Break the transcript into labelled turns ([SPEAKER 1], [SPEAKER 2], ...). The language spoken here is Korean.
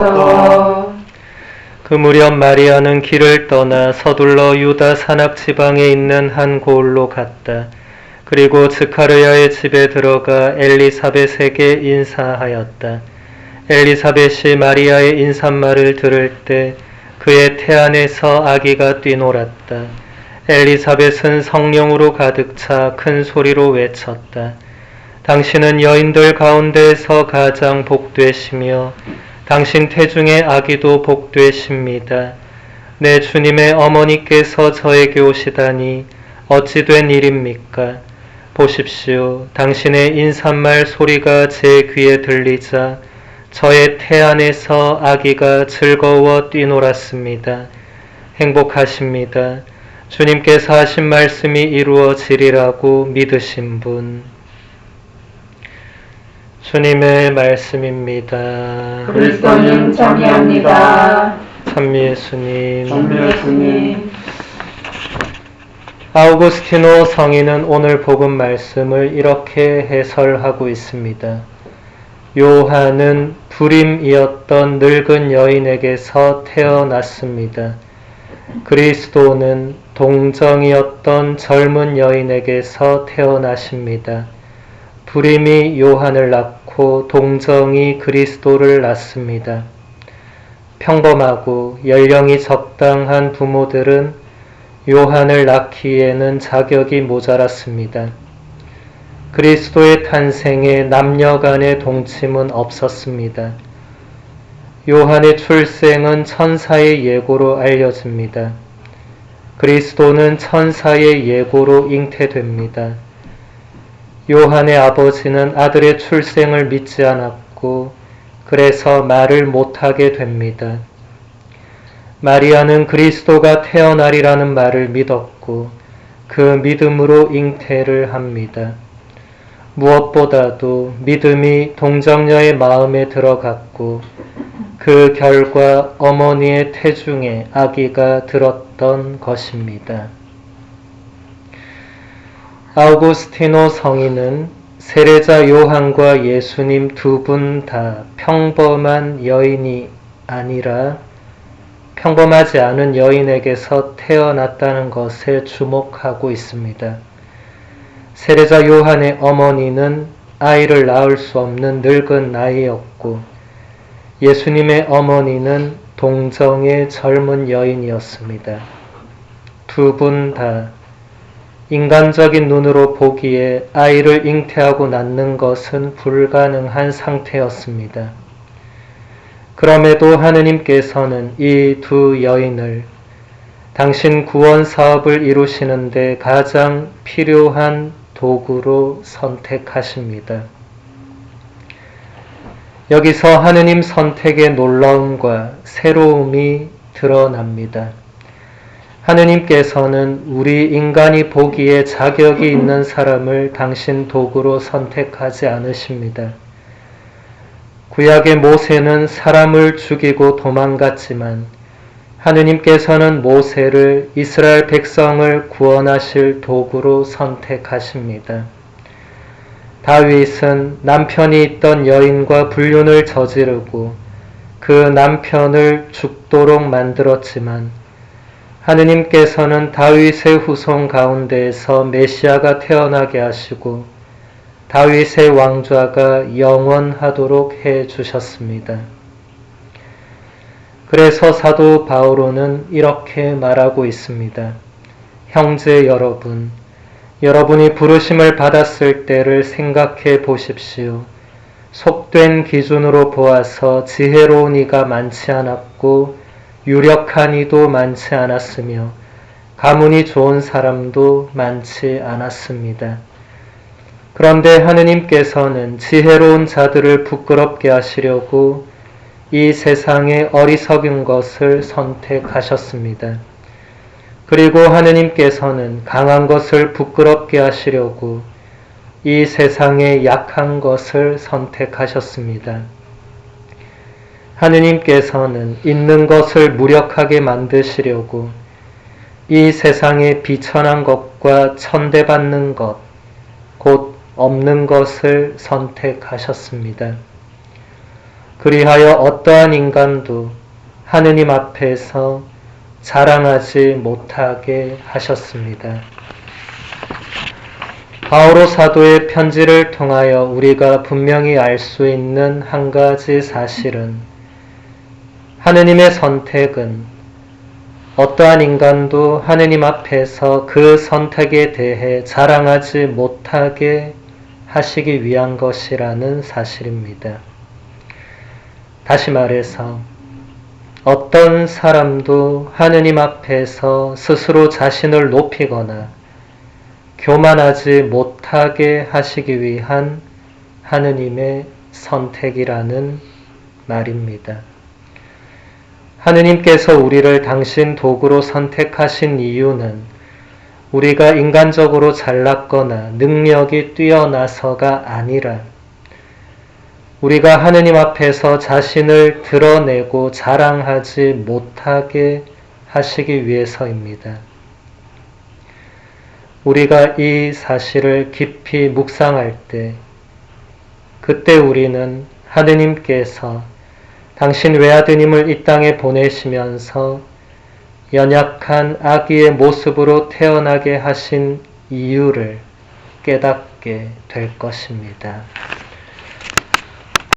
[SPEAKER 1] 그 무렵 마리아는 길을 떠나 서둘러 유다 산악 지방에 있는 한 고을로 갔다. 그리고 스카르야의 집에 들어가 엘리사벳에게 인사하였다. 엘리사벳이 마리아의 인사말을 들을 때 그의 태 안에서 아기가 뛰놀았다. 엘리사벳은 성령으로 가득 차 큰 소리로 외쳤다. 당신은 여인들 가운데서 가장 복되시며 당신 태중의 아기도 복되십니다. 내 주님의 어머니께서 저에게 오시다니 어찌 된 일입니까? 보십시오. 당신의 인사말 소리가 제 귀에 들리자 저의 태 안에서 아기가 즐거워 뛰놀았습니다. 행복하십니다. 주님께서 하신 말씀이 이루어지리라고 믿으신 분. 주님의 말씀입니다.
[SPEAKER 2] 그리스도님 참여합니다.
[SPEAKER 1] 참미 예수님.
[SPEAKER 2] 정미 예수님.
[SPEAKER 1] 아우구스티노 성인은 오늘 복음 말씀을 이렇게 해설하고 있습니다. 요한은 불임이었던 늙은 여인에게서 태어났습니다. 그리스도는 동정이었던 젊은 여인에게서 태어나십니다. 불임이 요한을 낳고 동정이 그리스도를 낳습니다. 평범하고 연령이 적당한 부모들은 요한을 낳기에는 자격이 모자랐습니다. 그리스도의 탄생에 남녀 간의 동침은 없었습니다. 요한의 출생은 천사의 예고로 알려집니다. 그리스도는 천사의 예고로 잉태됩니다. 요한의 아버지는 아들의 출생을 믿지 않았고 그래서 말을 못하게 됩니다. 마리아는 그리스도가 태어나리라는 말을 믿었고 그 믿음으로 잉태를 합니다. 무엇보다도 믿음이 동정녀의 마음에 들어갔고 그 결과 어머니의 태중에 아기가 들었던 것입니다. 아우구스티노 성인은 세례자 요한과 예수님 두 분 다 평범한 여인이 아니라 평범하지 않은 여인에게서 태어났다는 것에 주목하고 있습니다. 세례자 요한의 어머니는 아이를 낳을 수 없는 늙은 나이였고 예수님의 어머니는 동정의 젊은 여인이었습니다. 두 분 다 인간적인 눈으로 보기에 아이를 잉태하고 낳는 것은 불가능한 상태였습니다. 그럼에도 하느님께서는 이 두 여인을 당신 구원 사업을 이루시는데 가장 필요한 도구로 선택하십니다. 여기서 하느님 선택의 놀라움과 새로움이 드러납니다. 하느님께서는 우리 인간이 보기에 자격이 있는 사람을 당신 도구로 선택하지 않으십니다. 구약의 모세는 사람을 죽이고 도망갔지만 하느님께서는 모세를 이스라엘 백성을 구원하실 도구로 선택하십니다. 다윗은 남편이 있던 여인과 불륜을 저지르고 그 남편을 죽도록 만들었지만 하느님께서는 다윗의 후손 가운데에서 메시아가 태어나게 하시고 다윗의 왕좌가 영원하도록 해 주셨습니다. 그래서 사도 바오로는 이렇게 말하고 있습니다. 형제 여러분, 여러분이 부르심을 받았을 때를 생각해 보십시오. 속된 기준으로 보아서 지혜로운 이가 많지 않았고 유력한 이도 많지 않았으며 가문이 좋은 사람도 많지 않았습니다. 그런데 하느님께서는 지혜로운 자들을 부끄럽게 하시려고 이 세상의 어리석은 것을 선택하셨습니다. 그리고 하느님께서는 강한 것을 부끄럽게 하시려고 이 세상의 약한 것을 선택하셨습니다. 하느님께서는 있는 것을 무력하게 만드시려고 이 세상의 비천한 것과 천대받는 것, 곧 없는 것을 선택하셨습니다. 그리하여 어떠한 인간도 하느님 앞에서 자랑하지 못하게 하셨습니다. 바오로 사도의 편지를 통하여 우리가 분명히 알 수 있는 한 가지 사실은 하느님의 선택은 어떠한 인간도 하느님 앞에서 그 선택에 대해 자랑하지 못하게 하시기 위한 것이라는 사실입니다. 다시 말해서 어떤 사람도 하느님 앞에서 스스로 자신을 높이거나 교만하지 못하게 하시기 위한 하느님의 선택이라는 말입니다. 하느님께서 우리를 당신 도구로 선택하신 이유는 우리가 인간적으로 잘났거나 능력이 뛰어나서가 아니라 우리가 하느님 앞에서 자신을 드러내고 자랑하지 못하게 하시기 위해서입니다. 우리가 이 사실을 깊이 묵상할 때, 그때 우리는 하느님께서 당신 외아드님을 이 땅에 보내시면서 연약한 아기의 모습으로 태어나게 하신 이유를 깨닫게 될 것입니다.